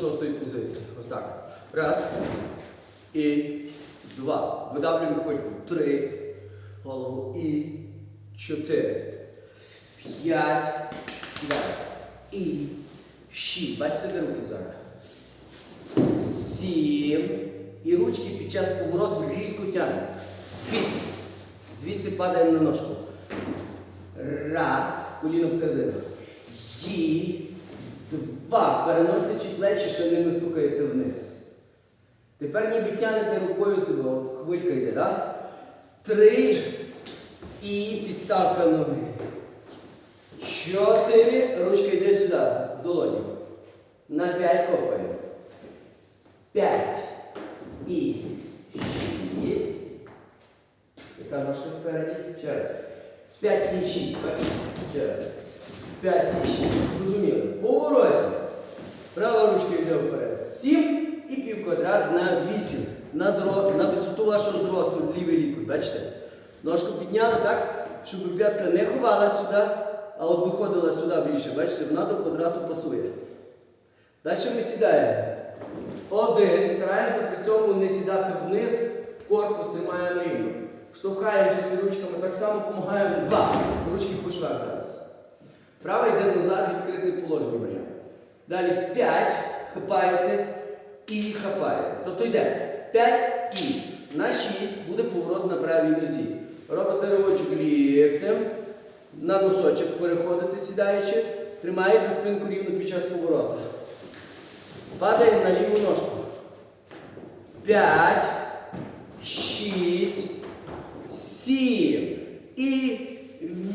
шостої позиції. Ось так. Раз. І два. Видавлюємо хвильку. Три. Голову. І чотири. П'ять. Два. І шість. Бачите, де руки зараз? Сім. І ручки під час повороту різко тягнемо. Вісім. Звідси падаємо на ножку. Раз. Коліно всередину. І два. Переносячи плечі, ще ними стукаєте вниз. Тепер ніби тянете рукою себе. От хвилька йде, так? Три. І підставка ноги. Чотири. Ручка йде сюди, в долоні. На п'ять копаємо. П'ять. І шість. Яка ножка спереді? Ще раз. П'ять і шість. Ще раз. П'ять і шість. Зрозуміло. Повороті. Права ручка йде вперед. Сім і півквадрат на вісім. На, зро... на висоту вашого зросту, лівий лікоть. Бачите? Ножку підняли так, щоб п'ятка не ховала сюди, а от виходила сюди більше. Бачите, вона до квадрату пасує. Далі ми сідаємо. Один. Стараємося при цьому не сідати вниз, корпус тримаємо рівно. Штовхаємо собі ручками, так само допомагаємо. Два. Ручки по швах зараз. Права йде назад, відкритий положення варіант. Далі 5. Хапаєте і хапаєте. Тобто йде 5 і. На 6 буде поворот на правій нозі. Робите ривочок ліктем. На носочок переходите, сідаючи. Тримаєте спинку рівно під час повороту. Падаємо на ліву ножку. П'ять, шість, сім і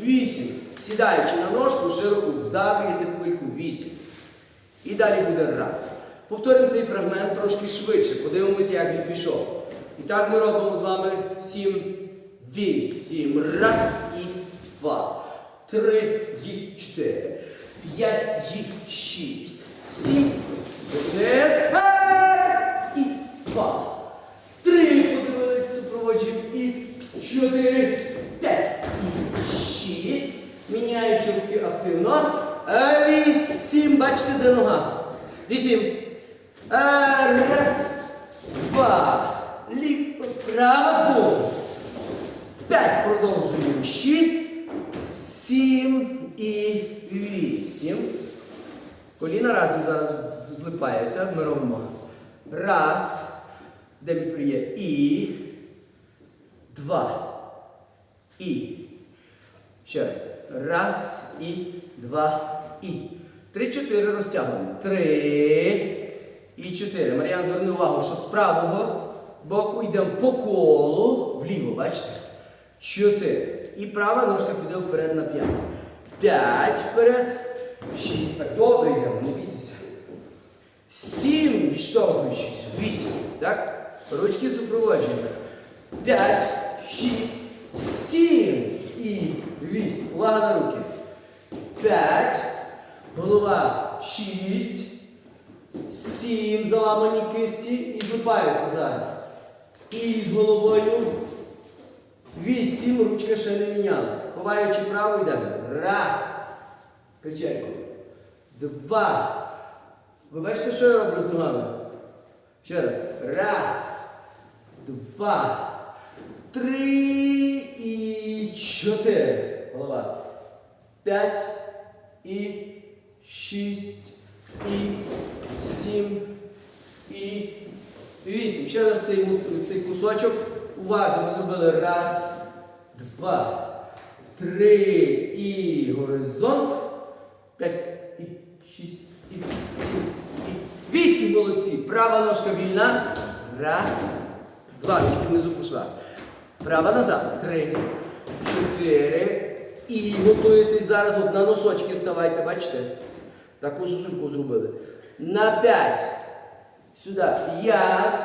вісім. Сідаючи на ножку, широко вдавлюєте хвильку вісім. І далі буде раз. Повторимо цей фрагмент трошки швидше. Подивимося, як він пішов. І так ми робимо з вами сім, вісім. Раз і два. Три і чотири. П'ять і шість. Сім. Вниз. Раз і два. Три. Подивились, супроводжуємо. І чотири. П'ять. І шість. Міняючи руки активно. Е, Вісім. Бачите, де нога? Вісім. Е, Раз. Два. Ліво. Право. П'ять. Продовжуємо. Шість. Сім і вісім. Коліна разом зараз злипаються. Ми робимо раз, де є і, два, і. Ще раз. Раз, і, два, і. Три-чотири розтягуємо. Три і чотири. Мар'ян, зверни увагу, що з правого боку йдемо по колу вліво, бачите? Чотири. І права ножка піде вперед на п'ять. П'ять вперед. Шість. Так, добре йдемо, не бійтеся. Сім, відштовхуючись. Вісім. Так? Ручки супроводжуємо. П'ять, шість, сім і вісім. Увага на руки. П'ять. Голова. Шість. Сім. Заламані кисті. І злипаються зараз. І з головою. Вісім. Ручка ще не мінялася. Ховаючи праву йдемо. Раз. Качайку. Два. Ви бачите, що я роблю з ногами? Ще раз. Раз. Два. Три і чотири. Голова. П'ять і шість і сім і вісім. Ще раз цей, цей кусочок. Уважно ми зробили. Раз, два, три і горизонт. П'ять і шість і сім і вісім молодці. Права ножка вільна. Раз, два. Ручки внизу пішла. Права назад. Три, чотири. І готуєтесь зараз. От на носочки ставайте, бачите? Таку сосульку зробили. На п'ять. Сюди. П'ять.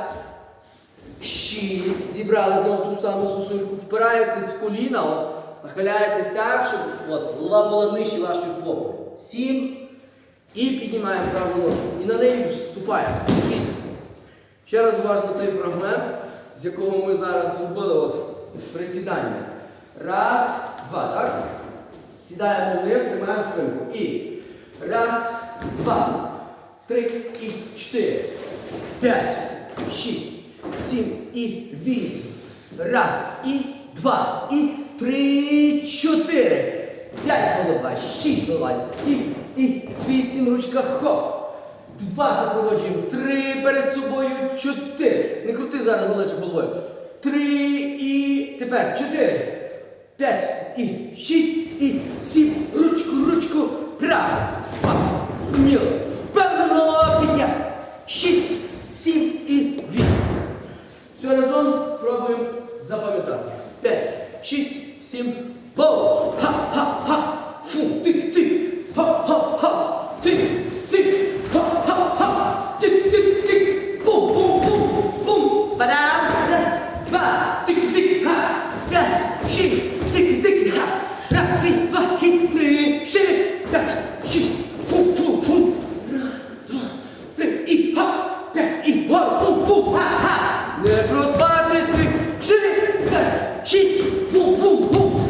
Шість. Зібрали знову ту саму сосульку. Впираєтесь в коліна. От, нахиляєтесь так, щоб от, голова була нижче вашої попи. Сім. І піднімаємо праву ножку. І на неї вступаємо. Вісім. Ще раз уважно цей фрагмент, з якого ми зараз зробили от присідання. Раз, два, так? Сідаємо вниз, тримаємо спинку. І раз, два, три і чотири. П'ять, шість, сім і вісім. Раз, і два, і три, чотири. П'ять голова, шість голова, сім і вісім ручка хоп. Два запроводжуємо, три перед собою, чотири. Не крути зараз голече головою. Три і тепер чотири. П'ять і шість і сім. Ручку, ручку. Право. Два. Сміло. 6, 7 і 8. Все разом спробуємо запам'ятати. 5, 6, 7,